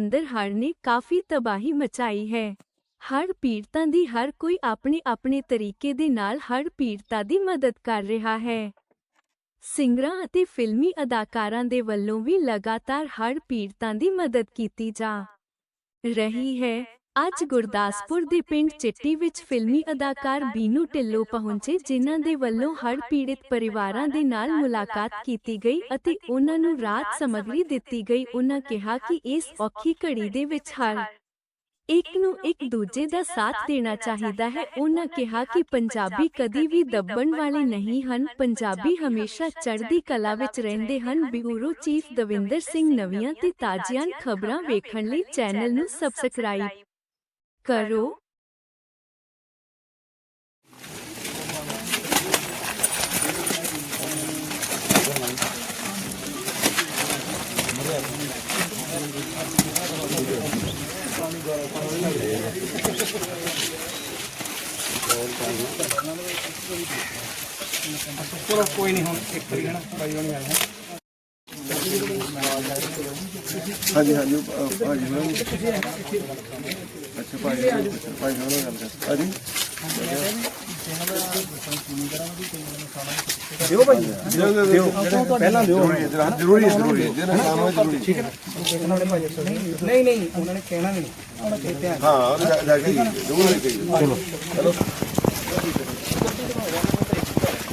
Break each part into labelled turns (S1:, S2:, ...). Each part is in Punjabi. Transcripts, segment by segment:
S1: ਅੰਦਰ ਹੜ੍ਹ ਨੇ ਕਾਫੀ ਤਬਾਹੀ ਮਚਾਈ ਹੈ। ਹੜ੍ਹ ਪੀੜਤਾਂ ਦੀ ਹਰ ਕੋਈ ਆਪਣੇ ਆਪਣੇ ਤਰੀਕੇ ਦੇ ਨਾਲ ਹੜ੍ਹ ਪੀੜਤਾਂ ਦੀ ਮਦਦ ਕਰ ਰਿਹਾ ਹੈ। ਸਿੰਗਰਾਂ ਅਤੇ ਫਿਲਮੀ ਅਦਾਕਾਰਾਂ ਦੇ ਵੱਲੋਂ ਵੀ ਲਗਾਤਾਰ ਹੜ੍ਹ ਪੀੜਤਾਂ ਦੀ ਮਦਦ ਕੀਤੀ ਜਾ ਰਹੀ ਹੈ। ਅੱਜ ਗੁਰਦਾਸਪੁਰ ਦੇ ਪਿੰਡ ਚਿੱਟੀ ਵਿੱਚ ਫਿਲਮੀ ਅਦਾਕਾਰ ਬੀਨੂ ਢਿੱਲੋਂ ਪਹੁੰਚੇ, ਜਿਨ੍ਹਾਂ ਦੇ ਵੱਲੋਂ ਹੜ੍ਹ ਪੀੜਿਤ ਪਰਿਵਾਰਾਂ ਦੇ ਨਾਲ ਮੁਲਾਕਾਤ ਕੀਤੀ ਗਈ ਅਤੇ ਉਹਨਾਂ ਨੂੰ ਰਾਹਤ ਸਮੱਗਰੀ ਦਿੱਤੀ ਗਈ। ਉਹਨਾਂ ਕਿਹਾ ਕਿ ਇਸ ਔਖੀ ਘੜੀ ਦੇ ਵਿੱਚ ਹਰ ਇੱਕ ਨੂੰ ਇੱਕ ਦੂਜੇ ਦਾ ਸਾਥ ਦੇਣਾ ਚਾਹੀਦਾ ਹੈ। ਉਹਨਾਂ ਕਿਹਾ ਕਿ ਪੰਜਾਬੀ ਕਦੀ ਵੀ ਦੱਬਣ ਵਾਲੇ ਨਹੀਂ ਹਨ। ਪੰਜਾਬੀ ਹਮੇਸ਼ਾ ਚੜ੍ਹਦੀ ਕਲਾ ਵਿੱਚ ਰਹਿੰਦੇ ਹਨ। ਬਿਊਰੋ ਚੀਫ ਦਵਿੰਦਰ ਸਿੰਘ ਨਵੀਆਂ ਤੇ ਤਾਜ਼ੀਆਂ ਖਬਰਾਂ ਵੇਖਣ ਲਈ ਚੈਨਲ ਨੂੰ ਸਬਸਕ੍ਰਾਈਬ ਕਰੋ
S2: ਕੋਈ ਨਹੀਂ ਹੁਣ ਇੱਕ ਵਾਰੀ ਹਨਾ ਬਾਈ ਹੋਣੀ ਆਏ
S3: ਹਾਂਜੀ ਹਾਂਜੀ ਉਹ, ਭਾਜੀ ਹੋਣਾ ਨੂੰ ਅੱਛਾ ਭਾਜੀ ਅੱਛਾ, ਭਾਜੀ ਹੋਣਾ ਨਾਲ ਗੱਲ ਕਰ। ਹਾਂਜੀ
S2: ਦਿਓ ਭਾਈ
S3: ਦਿਓ। ਦਿਓ
S2: ਪਹਿਲਾਂ ਦਿਓ।
S3: ਜ਼ਰੂਰੀ ਹੈ ਜਰਾ- ਜ਼ਰੂਰੀ ਹੈ ਜਿਹਨਾਂ ਕੰਮ ਹੈ। ਜ਼ਰੂਰੀ
S2: ਠੀਕ ਹੈ ਨਾ ਉਹਨੇ ਭਾਈ ਨਹੀਂ ਨਹੀਂ ਉਹਨਾਂ ਨੇ ਕਹਿਣਾ ਵੀ ਨਹੀਂ। ਉਹਨਾਂ
S3: ਹਾਂ ਉਹ ਜਾ- ਜਾ ਕੇ ਜ਼ਰੂਰ ਲੈ ਕੇ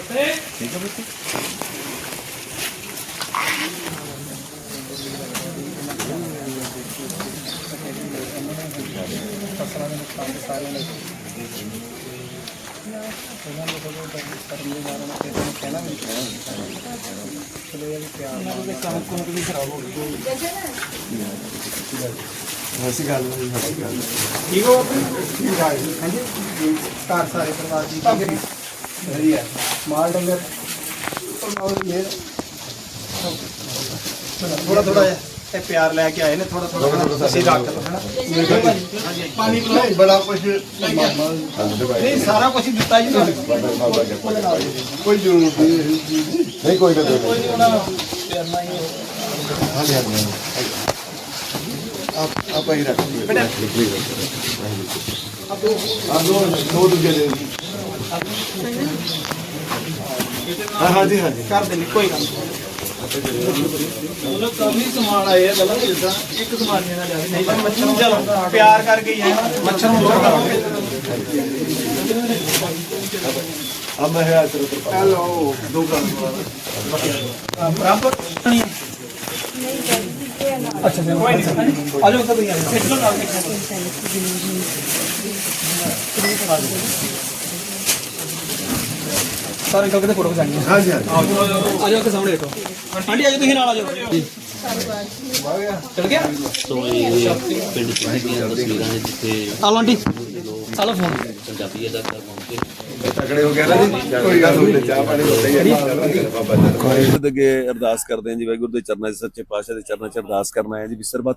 S2: ਕੋਈ ਨਹੀਂ
S3: ਹਾਂ
S2: ਨੂੰ ਮਿਲ ਫਸਲਾਂ ਦੇ ਨੁਕਸਾਨ ਦੇ ਸਾਰਿਆਂ ਦਾ ਉਹਨਾਂ ਨੂੰ ਤੋਂ ਕਰਨ ਦੇ ਨਾਲ ਉਹਨਾਂ ਨੇ ਕਹਿਣਾ ਵੀ ਨਹੀਂ ਚਲੋ ਇਹ ਵੀ ਪਿਆਰ ਨਾਲ ਕੰਮ ਕੁਮ ਵੀ ਖਰਾਬ ਹੋ ਗਈ
S3: ਹਸੀ ਗੱਲ ਨਹੀਂ ਹਸੀ ਗੱਲ
S2: ਠੀਕ ਹੋ ਠੀਕ ਹੈ ਹਾਂਜੀ ਘਰ ਸਾਰੇ ਪਰਿਵਾਰ ਦੀ ਠੀਕ ਹੈ ਵਧੀਆ ਮਾਲ ਡੰਗਰ ਔਰ ਇਹ ਥੋੜਾ ਥੋੜਾ ਜਿਹਾ ਇਹ ਪਿਆਰ ਲੈ ਕੇ ਆਏ ਨੇ ਥੋੜਾ ਥੋੜਾ ਅਸੀਂ ਰੱਖ ਲਓ ਹਨਾ ਪਾਣੀ ਪਿਲਾਓ
S3: ਬੜਾ ਕੁਝ
S2: ਨਹੀਂ ਸਾਰਾ ਕੁਝ ਹੀ ਦਿੱਤਾ ਜੀ ਤੁਹਾਨੂੰ
S3: ਕੋਈ ਜ਼ਰੂਰਤ ਨਹੀਂ ਨਹੀਂ ਕੋਈ ਗੱਲ ਨਹੀਂ
S2: ਕੋਈ ਨਹੀਂ ਉਹਨਾਂ ਨੂੰ ਪਿਆਰਨਾ ਹੀ
S3: ਹਾਂਜੀ ਹਾਂਜੀ ਆਪ ਆਪਾਂ ਹੀ ਰੱਖ ਲਈਏ ਆਪ ਦੋ ਦੋ ਦੂਜੇ ਦੇ ਹਾਂ ਹਾਂ ਜੀ ਹਾਂ ਜੀ
S2: ਕਰ ਦਿੰਦੇ ਕੋਈ ਗੱਲ ਮਤਲਬ ਕਾਫੀ ਸਮਾਨ ਆਏ ਆ ਪਹਿਲਾਂ ਜਿੱਦਾਂ ਇੱਕ ਸਮਾਨ ਨਹੀਂ ਨਾ ਜਾਵੇ ਨਹੀਂ ਮੱਛਰ ਨੂੰ ਚਲੋ ਪਿਆਰ ਕਰਕੇ ਹੀ। ਆ ਮੱਛਰ ਨੂੰ ਦੂਰ ਕਰੋ
S3: ਅਬ ਮੈਂ ਹੈ ਤੇਰੇ ਕੋਲ ਹੈਲੋ ਦੋ ਗੱਲ
S2: ਬਰਾਬਰ ਨਹੀਂ। ਅੱਛਾ ਕੋਈ ਨਹੀਂ। ਆ ਜਾਓ ਤਾਂ ਤੁਸੀਂ ਆ ਜਾਓ ਸਾਰੇ ਅੰਕਲ ਫੋਟੋ ਖਿਚਾਣੀ
S3: ਹੈ। ਹਾਂਜੀ ਹਾਂਜੀ।
S2: ਆ ਜਾਓ ਕਿ ਸਾਹਮਣੇ ਬੈਠੋ। ਆਂਟੀ ਆ ਜਾਓ ਤੁਸੀਂ ਨਾਲ ਆ ਜਾਓ। ਜੀ। ਚਲ ਗਿਆ?
S4: ਤੋਂ ਇਹ ਪਿੰਡ
S5: ਤਕੜੇ ਹੋ ਗਿਆ ਜੀ। ਵਾਹਿਗੁਰੂ ਸੱਚੇ ਪਾਤਸ਼ਾਹ ਦੇ ਚਰਨਾਂ 'ਚ ਅਰਦਾਸ ਕਰਨਾ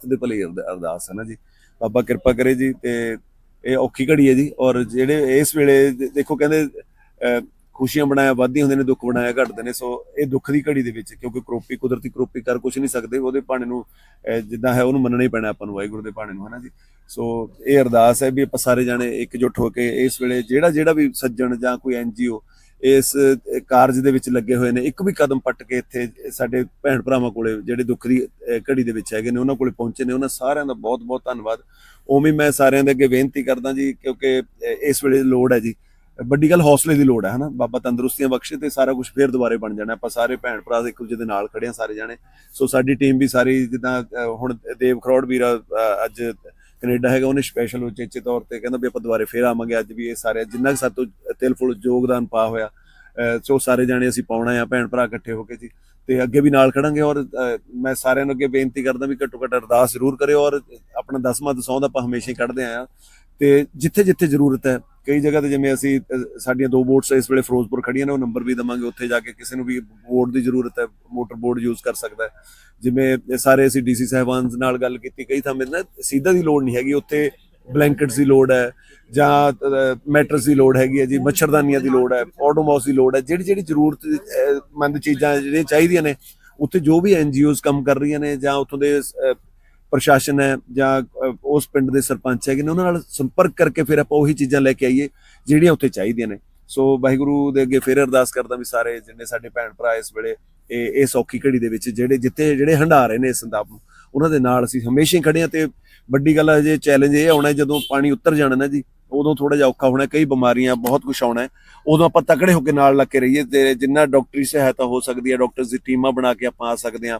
S5: ਦੇ ਭਲੇ ਅਰਦਾਸ ਹੈ ਨਾ ਜੀ। ਬਾਬਾ ਕਿਰਪਾ ਕਰੇ ਜੀ ਤੇ ਇਹ ਔਖੀ ਘੜੀ ਹੈ ਜੀ। ਔਰ ਜਿਹੜੇ ਇਸ ਵੇਲੇ ਦੇਖੋ ਕਹਿੰਦੇ ਖੁਸ਼ੀਆਂ ਬਣਾਇਆ ਵਾਧੀ ਹੁੰਦੇ ਨੇ, ਦੁੱਖ ਬਣਾਇਆ, ਘਟਦੇ ਨੇ। ਸੋ ਇਹ ਦੁੱਖ ਦੀ ਘੜੀ ਦੇ ਵਿੱਚ ਕਿਉਂਕਿ ਕਰੋਪੀ, ਕੁਦਰਤੀ ਕਰੋਪੀ ਕਰ ਕੁਝ ਨਹੀਂ ਸਕਦੇ, ਉਹਦੇ ਭਾਣੇ ਨੂੰ ਜਿੱਦਾਂ ਹੈ, ਉਹਨੂੰ ਮੰਨਣਾ ਹੀ ਪੈਣਾ ਆਪਾਂ ਨੂੰ, ਵਾਹਿਗੁਰੂ ਦੇ ਭਾਣੇ ਨੂੰ ਹੈ ਜੀ? ਸੋ ਇਹ ਅਰਦਾਸ ਹੈ ਵੀ ਆਪਾਂ ਸਾਰੇ ਜਾਣੇ ਇਕਜੁੱਟ ਹੋ ਕੇ ਇਸ ਵੇਲੇ ਜਿਹੜਾ ਜਿਹੜਾ ਵੀ ਸੱਜਣ ਜਾਂ ਕੋਈ ਐਨਜੀਓ ਇਸ ਕਾਰਜ ਦੇ ਵਿੱਚ ਲੱਗੇ ਹੋਏ ਨੇ, ਇੱਕ ਵੀ ਕਦਮ ਪੱਟ ਕੇ ਇੱਥੇ ਸਾਡੇ ਭੈਣ ਭਰਾਵਾਂ ਕੋਲੇ ਜਿਹੜੇ ਦੁੱਖ ਦੀ ਘੜੀ ਦੇ ਵਿੱਚ ਹੈਗੇ ਨੇ, ਉਹਨਾਂ ਕੋਲੇ ਪਹੁੰਚੇ ਨੇ। ਉਹਨਾਂ ਸਾਰਿਆਂ ਦਾ ਬਹੁਤ ਬਹੁਤ ਧੰਨਵਾਦ। ਉਵੇਂ ਮੈਂ ਸਾਰਿਆਂ ਦੇ ਅੱਗੇ ਬੇਨਤੀ ਕਰਦਾ ਜੀ, ਕਿਉਂਕਿ ਇਸ ਵੇਲੇ ਲੋੜ ਹੈ ਜੀ। ਵੱਡੀ ਗੱਲ ਹੌਸਲੇ ਦੀ ਲੋੜ ਹੈ, ਹਨਾ? ਬਾਬਾ ਤੰਦਰੁਸਤੀਆਂ ਬਖਸ਼ੇ ਤੇ ਸਾਰਾ ਕੁਝ ਫੇਰ ਦੁਬਾਰੇ ਬਣ ਜਾਣਾ ਆਪਾਂ ਸਾਰੇ ਭੈਣ ਭਰਾ ਇੱਕ ਦੂਜੇ ਦੇ ਨਾਲ ਖੜੇ ਆ ਸਾਰੇ ਜਾਣੇ। ਸੋ ਸਾਡੀ ਟੀਮ ਵੀ ਸਾਰੀ ਜਿੱਦਾਂ ਹੁਣ ਦੇਵ ਖਰੋੜ ਵੀਰਾ ਅੱਜ ਕੈਨੇਡਾ ਹੈਗਾ, ਉਹਨੇ ਸਪੈਸ਼ਲ ਉਚੇਚੇ ਤੌਰ ਤੇ ਕਹਿੰਦਾ ਵੀ ਆਪਾਂ ਦੁਬਾਰੇ ਫੇਰ ਆਵਾਂਗੇ ਅੱਜ ਵੀ ਇਹ ਸਾਰੇ, ਜਿੰਨਾ ਕੁ ਸਾਤੋਂ ਤਿਲ ਫੁੱਲ ਯੋਗਦਾਨ ਪਾ ਹੋਇਆ ਸੋ ਸਾਰੇ ਜਾਣੇ ਅਸੀਂ ਪਾਉਣਾ ਆ ਭੈਣ ਭਰਾ ਇਕੱਠੇ ਹੋ ਕੇ ਜੀ। ਤੇ ਅੱਗੇ ਵੀ ਨਾਲ ਖੜਾਂਗੇ ਔਰ ਮੈਂ ਸਾਰਿਆਂ ਨੂੰ ਅੱਗੇ ਬੇਨਤੀ ਕਰਦਾ ਵੀ ਘੱਟੋ ਘੱਟ ਅਰਦਾਸ ਜ਼ਰੂਰ ਕਰਿਓ ਔਰ ਆਪਣਾ ਦਸਵਾਂ ਦਸੌਂ ਦਾ ਆਪਾਂ ਹਮੇਸ਼ਾ ਹੀ ਕੱਢਦੇ ਆਏ ਆ ਤੇ ਜਿੱਥੇ ਜਿੱਥੇ ਜ਼ਰੂਰਤ ਹੈ ਕਈ ਜਗ੍ਹਾ ਤੇ ਜਿਵੇਂ ਅਸੀਂ ਸਾਡੀਆਂ ਦੋ ਬੋਟਸ ਇਸ ਵੇਲੇ ਫਿਰੋਜ਼ਪੁਰ ਖੜੀਆਂ ਨੇ, ਉਹ ਨੰਬਰ ਵੀ ਦਵਾਂਗੇ, ਉੱਥੇ ਜਾ ਕੇ ਕਿਸੇ ਨੂੰ ਵੀ ਬੋਰਡ ਦੀ ਜ਼ਰੂਰਤ ਹੈ, ਮੋਟਰ ਬੋਰਡ ਯੂਜ਼ ਕਰ ਸਕਦਾ ਹੈ। ਜਿਵੇਂ ਸਾਰੇ ਅਸੀਂ ਡੀਸੀ ਸਾਹਿਬਾਨ ਨਾਲ ਗੱਲ ਕੀਤੀ, ਕਈ ਥਾਂ ਨਾ ਸਿੱਧਾ ਦੀ ਲੋੜ ਨਹੀਂ ਹੈਗੀ, ਉੱਥੇ ਬਲੈਂਕਟਸ ਦੀ ਲੋੜ ਹੈ ਜਾਂ ਮੈਟਰਸ ਦੀ ਲੋੜ ਹੈਗੀ ਹੈ ਜੀ, ਮੱਛਰਦਾਨੀਆਂ ਦੀ ਲੋੜ ਹੈ ਆਟੋਮੋਸ ਦੀ ਲੋੜ ਹੈ, ਜਿਹੜੀ ਜਿਹੜੀ ਜ਼ਰੂਰਤਮੰਦ ਚੀਜ਼ਾਂ ਜਿਹੜੀਆਂ ਚਾਹੀਦੀਆਂ ਨੇ, ਉੱਥੇ ਜੋ ਵੀ ਐਨਜੀਓਜ਼ ਕੰਮ ਕਰ ਰਹੀਆਂ ਨੇ ਜਾਂ ਉੱਥੋਂ ਦੇ ਪ੍ਰਸ਼ਾਸਨ ਹੈ ਜਾਂ ਉਸ ਪਿੰਡ ਦੇ ਸਰਪੰਚ ਹੈਗੇ ਨੇ, ਉਹਨਾਂ ਨਾਲ ਸੰਪਰਕ ਕਰਕੇ ਫਿਰ ਆਪਾਂ ਉਹੀ ਚੀਜ਼ਾਂ ਲੈ ਕੇ ਆਈਏ, ਜਿਹੜੀਆਂ ਉੱਥੇ ਚਾਹੀਦੀਆਂ ਨੇ। ਸੋ ਵਾਹਿਗੁਰੂ ਦੇ ਅੱਗੇ ਫਿਰ ਅਰਦਾਸ ਕਰਦਾ ਵੀ ਸਾਰੇ ਜਿੰਨੇ ਸਾਡੇ ਭੈਣ ਭਰਾ ਇਸ ਵੇਲੇ, ਇਹ ਇਸ ਔਖੀ ਘੜੀ ਦੇ ਵਿੱਚ ਜਿਹੜੇ, ਜਿੱਥੇ ਜਿਹੜੇ ਹੰਡਾ ਰਹੇ ਨੇ ਇਸ ਸੰਤਾਪ ਨੂੰ, ਉਹਨਾਂ ਦੇ ਨਾਲ ਅਸੀਂ ਹਮੇਸ਼ਾ ਹੀ ਖੜੇ ਹਾਂ ਤੇ ਵੱਡੀ ਗੱਲ ਹੈ ਜੇ ਚੈਲੰਜ ਇਹ ਆਉਣਾ ਜਦੋਂ ਪਾਣੀ ਉੱਤਰ ਜਾਣਾ ਨਾ ਜੀ, ਉਦੋਂ ਥੋੜਾ ਜਿਹਾ ਔਖਾ ਹੋਣਾ, ਕਈ ਬਿਮਾਰੀਆਂ, ਬਹੁਤ ਕੁਝ ਆਉਣਾ ਉਦੋਂ ਆਪਾਂ ਤਕੜੇ ਹੋ ਕੇ ਨਾਲ ਲੱਗ ਕੇ ਰਹੀਏ ਤੇ ਜਿੰਨਾ ਡਾਕਟਰੀ ਸਹਾਇਤਾ ਹੋ ਸਕਦੀ ਹੈ ਡਾਕਟਰਸ ਦੀ ਟੀਮਾਂ ਬਣਾ ਕੇ ਆਪਾਂ ਆ ਸਕਦੇ ਹਾਂ।